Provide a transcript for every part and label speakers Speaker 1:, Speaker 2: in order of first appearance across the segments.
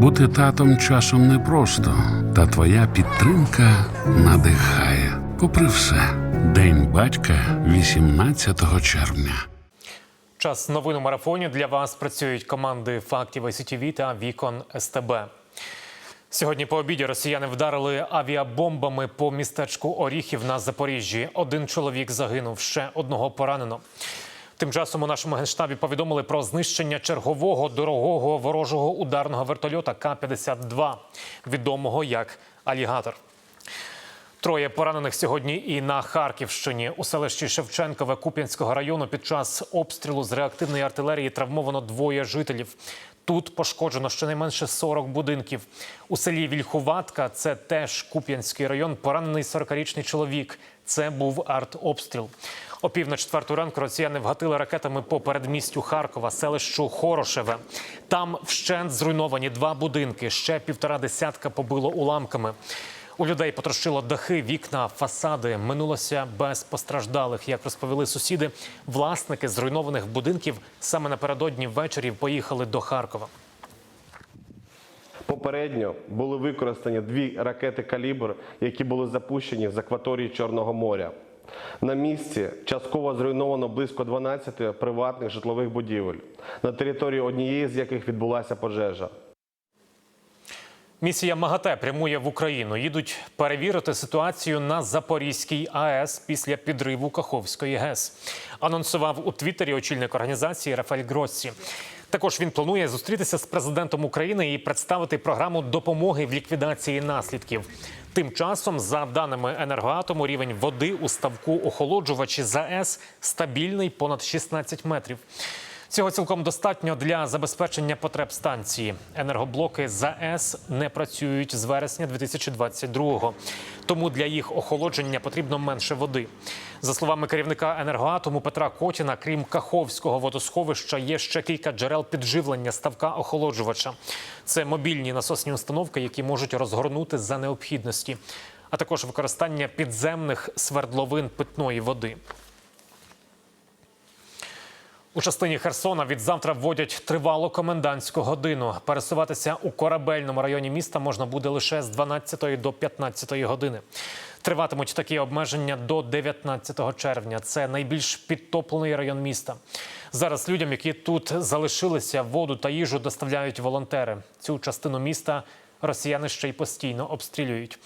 Speaker 1: Бути татом часом непросто, та твоя підтримка надихає. Попри все, День батька 18 червня.
Speaker 2: Час новин у марафоні для вас працюють команди фактів СІТВ та Вікон СТБ. Сьогодні по обіді росіяни вдарили авіабомбами по містечку Оріхів на Запоріжжі. Один чоловік загинув, ще одного поранено. Тим часом у нашому генштабі повідомили про знищення чергового дорогого ворожого ударного вертольота К-52, відомого як Алігатор. Троє поранених сьогодні і на Харківщині. У селищі Шевченкове Куп'янського району під час обстрілу з реактивної артилерії травмовано двоє жителів. Тут пошкоджено щонайменше 40 будинків. У селі Вільхуватка, це теж Куп'янський район, поранений 40-річний чоловік. Це був артобстріл. О пів на четверту ранку росіяни вгатили ракетами по передмістю Харкова, селищу Хорошеве. Там вщент зруйновані два будинки. Ще півтора десятка побило уламками. У людей потрощило дахи, вікна, фасади. Минулося без постраждалих. Як розповіли сусіди, власники зруйнованих будинків саме напередодні ввечері поїхали до Харкова.
Speaker 3: Попередньо були використані дві ракети калібр, які були запущені з акваторії Чорного моря. На місці частково зруйновано близько 12 приватних житлових будівель, на території однієї з яких відбулася пожежа.
Speaker 2: Місія МАГАТЕ прямує в Україну. Їдуть перевірити ситуацію на Запорізькій АЕС після підриву Каховської ГЕС. Анонсував у Твіттері очільник організації Рафаель Гроссі. Також він планує зустрітися з президентом України і представити програму допомоги в ліквідації наслідків. Тим часом, за даними енергоатому, рівень води у ставку охолоджувачі ЗАЕС стабільний понад 16 метрів. Цього цілком достатньо для забезпечення потреб станції. Енергоблоки ЗАЕС не працюють з вересня 2022-го. Тому для їх охолодження потрібно менше води. За словами керівника енергоатому Петра Котіна, крім Каховського водосховища, є ще кілька джерел підживлення ставка охолоджувача. Це мобільні насосні установки, які можуть розгорнути за необхідності, а також використання підземних свердловин питної води. У частині Херсона від завтра вводять тривалу комендантську годину. Пересуватися у корабельному районі міста можна буде лише з 12 до 15 години. Триватимуть такі обмеження до 19 червня. Це найбільш підтоплений район міста. Зараз людям, які тут залишилися, воду та їжу доставляють волонтери. Цю частину міста росіяни ще й постійно обстрілюють.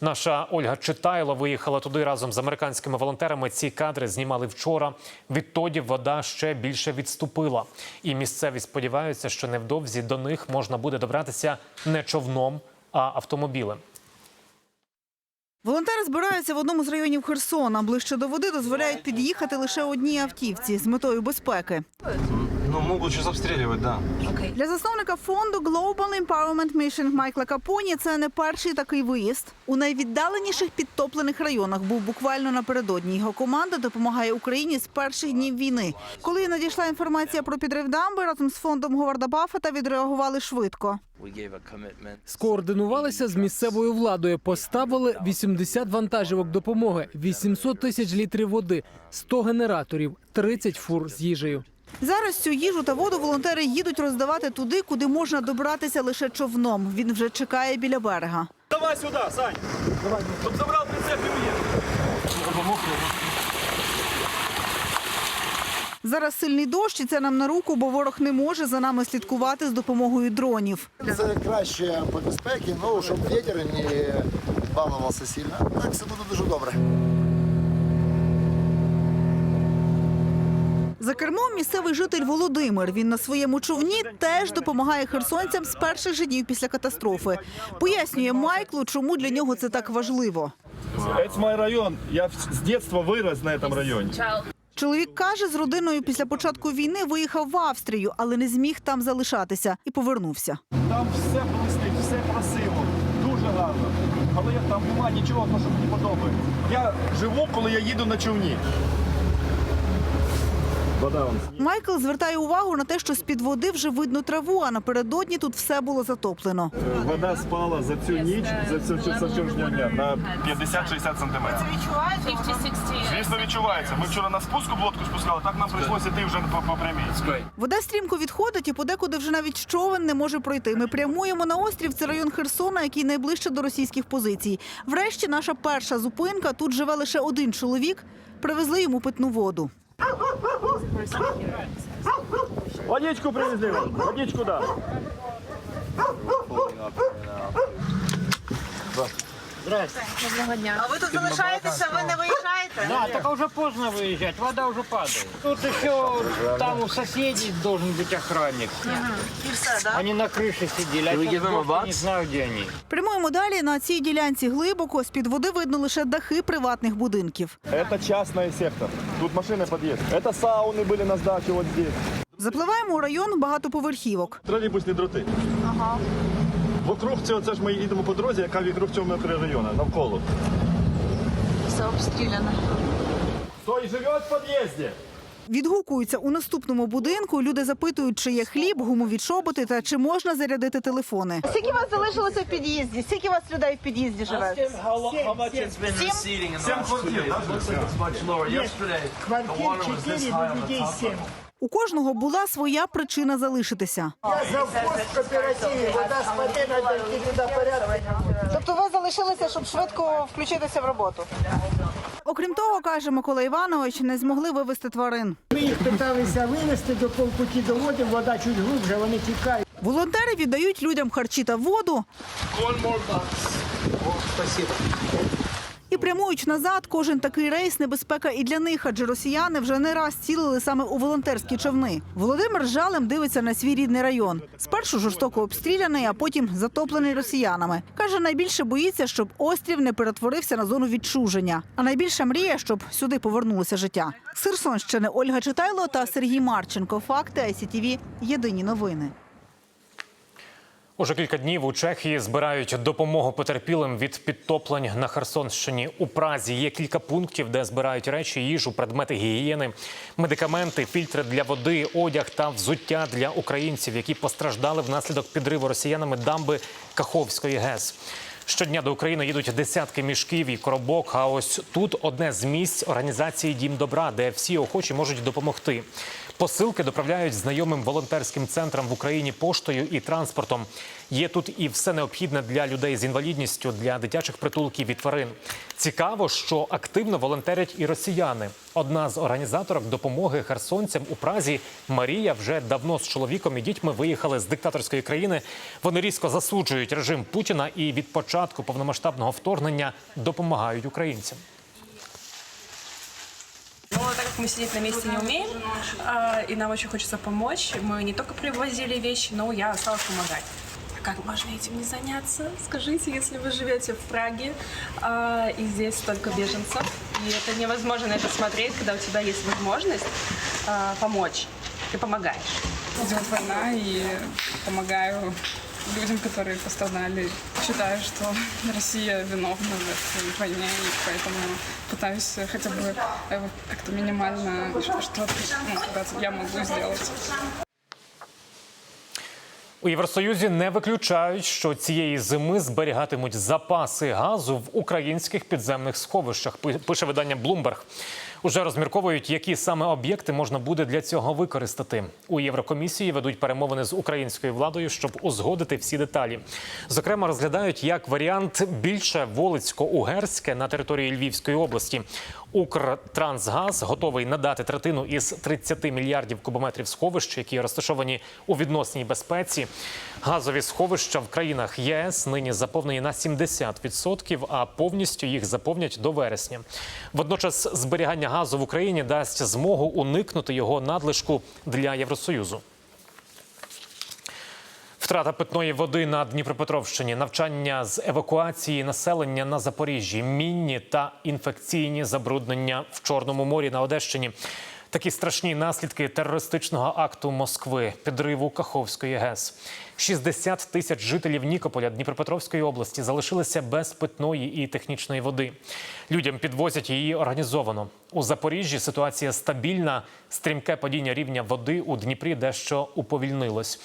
Speaker 2: Наша Ольга Читайло виїхала туди разом з американськими волонтерами. Ці кадри знімали вчора. Відтоді вода ще більше відступила. І місцеві сподіваються, що невдовзі до них можна буде добратися не човном, а автомобілем.
Speaker 4: Волонтери збираються в одному з районів Херсона. Ближче до води дозволяють під'їхати лише одній автівці з метою безпеки.
Speaker 5: Ну, могут сейчас обстреливать, да.
Speaker 4: Для засновника фонду Global Empowerment Mission Майкла Капоні це не перший такий виїзд. У найвіддаленіших підтоплених районах був буквально напередодні. Його команда допомагає Україні з перших днів війни. Коли надійшла інформація про підрив дамби, разом з фондом Говарда Баффета відреагували швидко.
Speaker 6: Скоординувалися з місцевою владою, поставили 80 вантажівок допомоги, 800 тисяч літрів води, 100 генераторів, 30 фур з їжею.
Speaker 4: Зараз цю їжу та воду волонтери їдуть роздавати туди, куди можна добратися лише човном. Він вже чекає біля берега.
Speaker 7: Давай сюда, Сань. Давай. Чтоб забрал прицеп уехал.
Speaker 4: Зараз сильний дощ, і це нам на руку, бо ворог не може за нами слідкувати з допомогою дронів.
Speaker 8: Це краще по безпеці, ну щоб вітер не балувався сильно. Так все буде дуже добре.
Speaker 4: За кермом місцевий житель Володимир. Він на своєму човні теж допомагає херсонцям з перших же днів після катастрофи. Пояснює Майклу, чому для нього це так важливо.
Speaker 7: Это мой район. Я в- с детства вырос на этом районе.
Speaker 4: Чоловік каже, з родиною після початку війни виїхав в Австрію, але не зміг там залишатися і повернувся.
Speaker 7: Там все блистить, все красиво, дуже гарно. Але я- там немає нічого, що мені подобається. Я живу, коли я їду на човні. Вода.
Speaker 4: Майкл звертає увагу на те, що з-під води вже видно траву, а напередодні тут все було затоплено.
Speaker 7: Вода спала за цю ніч, за цю за сьогоднішнього дня на 50-60 сантиметрів. Звісно, відчувається. Ми вчора на спуску лодку спускали, так нам прийшлося йти вже по прямій.
Speaker 4: Вода стрімко відходить і подекуди вже навіть човен не може пройти. Ми прямуємо на острів. Це район Херсона, який найближче до російських позицій. Врешті наша перша зупинка. Тут живе лише один чоловік. Привезли йому питну воду.
Speaker 7: Водичку привезли вам. Водичку, да.
Speaker 4: А ви тут залишаєтеся? Ви не виїжджаєте?
Speaker 9: Да, только уже поздно выезжать, вода уже падает. Тут еще там у соседей должен быть охранник.
Speaker 4: І все, да?
Speaker 9: Они на крыше сидели, а сейчас гости не знаю, где они.
Speaker 4: Прямуємо далі. На цій ділянці глибоко. З-під води видно лише дахи приватних будинків.
Speaker 7: Это частный сектор. Тут машины подъезд. Это сауны были на сдаче вот здесь.
Speaker 4: Запливаємо у район багатоповерхівок.
Speaker 7: Тролейбусні дроти. Ага. Вокруг цього, це ж ми їдемо по дорозі, яка вокруг цього мікрорайону, навколо.
Speaker 4: Все обстріляно.
Speaker 7: Хто і живе в під'їзді?
Speaker 4: Відгукуються у наступному будинку. Люди запитують, чи є хліб, гумові чоботи та чи можна зарядити телефони. Скільки вас залишилося в під'їзді? Скільки вас людей в під'їзді живе?
Speaker 7: Сім квартир,
Speaker 4: У кожного була своя причина залишитися. Тобто ви залишилися, щоб швидко включитися в роботу. Окрім того, каже Микола Іванович, не змогли вивезти тварин.
Speaker 10: Ми їх питалися вивезти до полпуті доводимо, вода чуть глибше, вони тікають.
Speaker 4: Волонтери віддають людям харчі та воду. І прямують назад. Кожен такий рейс небезпека і для них, адже росіяни вже не раз цілили саме у волонтерські човни. Володимир жалем дивиться на свій рідний район. Спершу жорстоко обстріляний, а потім затоплений росіянами. Каже, найбільше боїться, щоб острів не перетворився на зону відчуження. А найбільша мрія, щоб сюди повернулося життя. З Херсонщини Ольга Читайло та Сергій Марченко. Факти ICTV. Єдині новини.
Speaker 2: Уже кілька днів у Чехії збирають допомогу потерпілим від підтоплень на Херсонщині. У Празі є кілька пунктів, де збирають речі, їжу, предмети гігієни, медикаменти, фільтри для води, одяг та взуття для українців, які постраждали внаслідок підриву росіянами дамби Каховської ГЕС. Щодня до України їдуть десятки мішків і коробок. А ось тут одне з місць організації Дім добра, де всі охочі можуть допомогти. Посилки доправляють знайомим волонтерським центрам в Україні поштою і транспортом. Є тут і все необхідне для людей з інвалідністю, для дитячих притулків і тварин. Цікаво, що активно волонтерять і росіяни. Одна з організаторок допомоги херсонцям у Празі Марія вже давно з чоловіком і дітьми виїхали з диктаторської країни. Вони різко засуджують режим Путіна і від початку повномасштабного вторгнення допомагають українцям.
Speaker 11: Мы сидеть на месте не умеем, а, и нам очень хочется помочь, мы не только привозили вещи, но я осталась помогать. А Как можно этим не заняться? Скажите, если вы живете в Праге, а, и здесь столько беженцев, и это невозможно это смотреть, когда у тебя есть возможность а, помочь. Ты помогаешь.
Speaker 12: Идет война и помогаю людям, которые пострадали. Считаю, что Россия виновна в этой войне, и поэтому пытаюсь хотя бы э, как-то минимально что-то ну, когда я могу сделать.
Speaker 2: У Євросоюзі не виключають, що цієї зими зберігатимуть запаси газу в українських підземних сховищах. пи- Пише видання Bloomberg. Уже розмірковують, які саме об'єкти можна буде для цього використати. У Єврокомісії ведуть перемовини з українською владою, щоб узгодити всі деталі. Зокрема, розглядають як варіант більше Волицько-Угерське на території Львівської області. Укртрансгаз готовий надати третину із 30 мільярдів кубометрів сховищ, які розташовані у відносній безпеці. Газові сховища в країнах ЄС нині заповнені на 70%, а повністю їх заповнять до вересня. Водночас зберігання газу в Україні дасть змогу уникнути його надлишку для Євросоюзу. Втрата питної води на Дніпропетровщині, навчання з евакуації населення на Запоріжжі, мінні та інфекційні забруднення в Чорному морі на Одещині. Такі страшні наслідки терористичного акту Москви, підриву Каховської ГЕС. 60 тисяч жителів Нікополя Дніпропетровської області залишилися без питної і технічної води. Людям підвозять її організовано. У Запоріжжі ситуація стабільна. Стрімке падіння рівня води у Дніпрі дещо уповільнилось.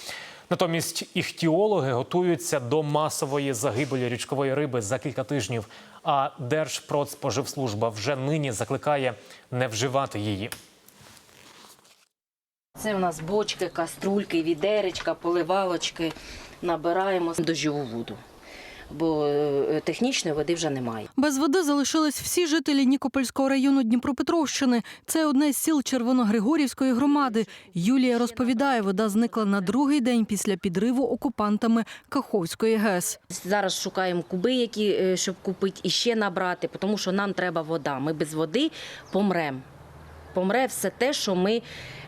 Speaker 2: Натомість іхтіологи готуються до масової загибелі річкової риби за кілька тижнів. А Держпродспоживслужба вже нині закликає не вживати її.
Speaker 13: Це у нас бочки, каструльки, відеречка, поливалочки. Набираємо дождьову воду, бо е, технічної води вже немає.
Speaker 14: Без води залишились всі жителі Нікопольського району Дніпропетровщини. Це одне з сіл Червоногригорівської громади. Юлія розповідає, вода зникла на другий день після підриву окупантами Каховської ГЕС.
Speaker 13: Зараз шукаємо куби, які е, щоб купити і ще набрати, тому що нам треба вода. Ми без води помремо. Помре все те, що ми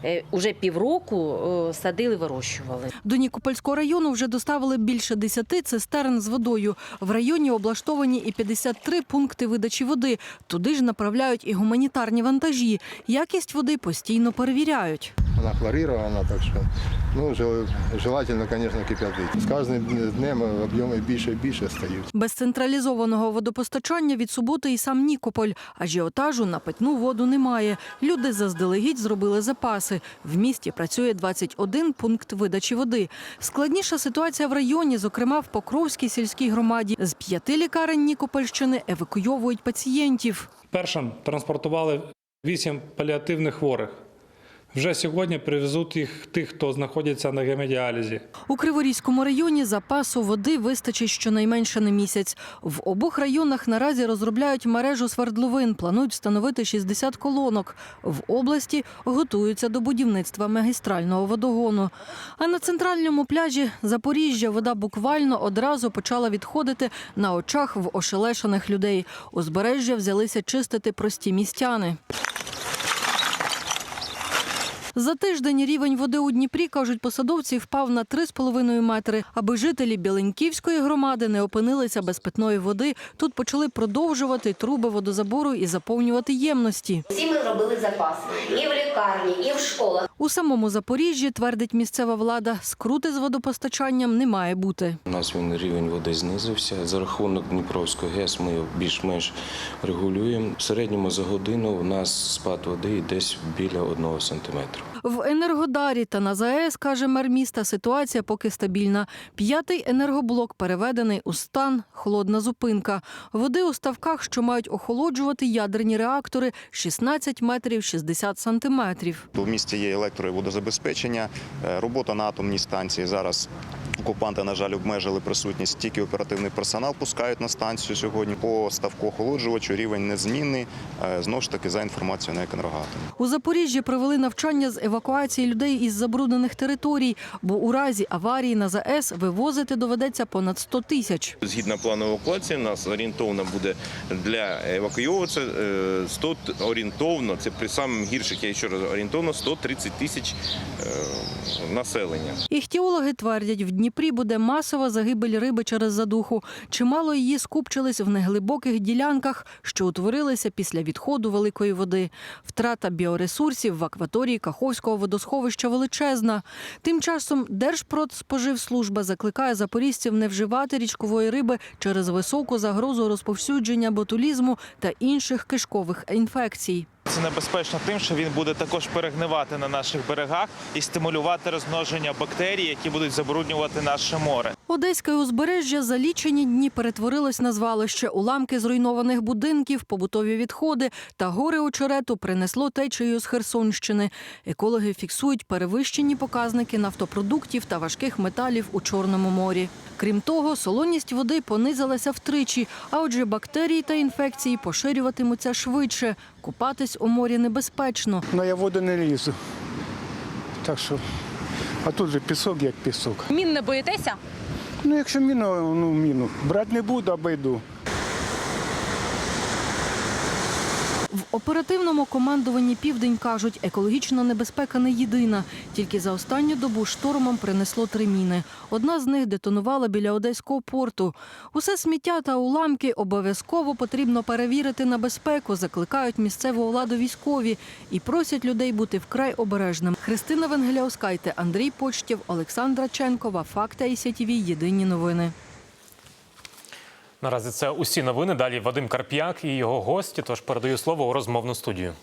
Speaker 13: вже уже півроку е, садили, вирощували.
Speaker 14: До Нікопольського району вже доставили більше 10 цистерн з водою. В районі облаштовані і 53 пункти видачі води. Туди ж направляють і гуманітарні вантажі. Якість води постійно перевіряють.
Speaker 8: Она хлорирована, так что ну, желательно, конечно, кипятить. З кожним днем об'єми більше і більше стають.
Speaker 14: Без централізованого водопостачання від суботи і сам Нікополь. Ажіотажу на питну воду немає. Люди заздалегідь зробили запаси. В місті працює 21 пункт видачі води. Складніша ситуація в районі, зокрема в Покровській сільській громаді. З п'яти лікарень Нікопольщини евакуйовують пацієнтів.
Speaker 15: Першим транспортували вісім паліативних хворих. Вже сьогодні привезуть їх тих, хто знаходиться на гемодіалізі.
Speaker 14: У Криворізькому районі запасу води вистачить щонайменше на місяць. В обох районах наразі розробляють мережу свердловин, планують встановити 60 колонок. В області готуються до будівництва магістрального водогону. А на центральному пляжі Запоріжжя вода буквально одразу почала відходити на очах в ошелешених людей. Узбережжя взялися чистити прості містяни. За тиждень рівень води у Дніпрі, кажуть посадовці, впав на 3,5 метри. Аби жителі Біленьківської громади не опинилися без питної води, тут почали продовжувати труби водозабору і заповнювати ємності.
Speaker 13: Всі ми робили запаси і в лікарні, і в школах.
Speaker 14: У самому Запоріжжі, твердить місцева влада, скрути з водопостачанням не має бути.
Speaker 16: У нас він рівень води знизився. За рахунок Дніпровської ГЕС ми більш-менш регулюємо. В середньому за годину у нас спад води десь біля одного сантиметра.
Speaker 14: В Енергодарі та на ЗАЕС, каже мер міста, ситуація поки стабільна. П'ятий енергоблок переведений у стан холодна зупинка. Води у ставках, що мають охолоджувати ядерні реактори, 16 метрів 60 сантиметрів.
Speaker 17: У місті є електро і водозабезпечення, е, робота на атомній станції. Зараз окупанти, на жаль, обмежили присутність. Тільки оперативний персонал пускають на станцію сьогодні. По ставку охолоджувачу рівень незмінний. Е, Знову ж таки, за інформацією на «Енергоатом».
Speaker 14: У Запоріжжі провели навчання з евакуації людей із забруднених територій, бо у разі аварії на ЗАЕС вивозити доведеться понад 100 тисяч.
Speaker 18: Згідно плану евакуації, нас орієнтовно буде для евакуйовуватися е, 100 орієнтовно, це при самих гірших, я ще раз орієнтовно 130 тисяч е, населення.
Speaker 14: Іхтіологи твердять, в Дніпрі буде масова загибель риби через задуху. Чимало її скупчились в неглибоких ділянках, що утворилися після відходу великої води. Втрата біоресурсів в акваторії Каховського водосховища величезна. Тим часом Держпродспоживслужба закликає запорізців не вживати річкової риби через високу загрозу розповсюдження ботулізму та інших кишкових інфекцій.
Speaker 19: Це небезпечно тим, що він буде також перегнивати на наших берегах і стимулювати розмноження бактерій, які будуть забруднювати наше море.
Speaker 14: Одеське узбережжя за лічені дні перетворилось на звалище. Уламки зруйнованих будинків, побутові відходи та гори очерету принесло течею з Херсонщини. Екологи фіксують перевищені показники нафтопродуктів та важких металів у Чорному морі. Крім того, солоність води понизилася втричі, а отже, бактерії та інфекції поширюватимуться швидше. Купатись у морі небезпечно.
Speaker 10: Ну я воду не лізу. Так що, а тут же пісок як пісок.
Speaker 20: Мін не боїтеся?
Speaker 10: Ну, якщо міну, ну міну. Брати не буду, а
Speaker 14: В оперативному командуванні Південь кажуть, екологічна небезпека не єдина. Тільки за останню добу штормом принесло три міни. Одна з них детонувала біля одеського порту. Усе сміття та уламки обов'язково потрібно перевірити на безпеку. Закликають місцеву владу військові і просять людей бути вкрай обережним. Христина Венгеляускайте, Андрій Почтєв, Олександра Ченкова. Факти ICTV. Єдині новини.
Speaker 2: Наразі це усі новини. Далі Вадим Карп'як і його гості. Тож передаю слово у розмовну студію.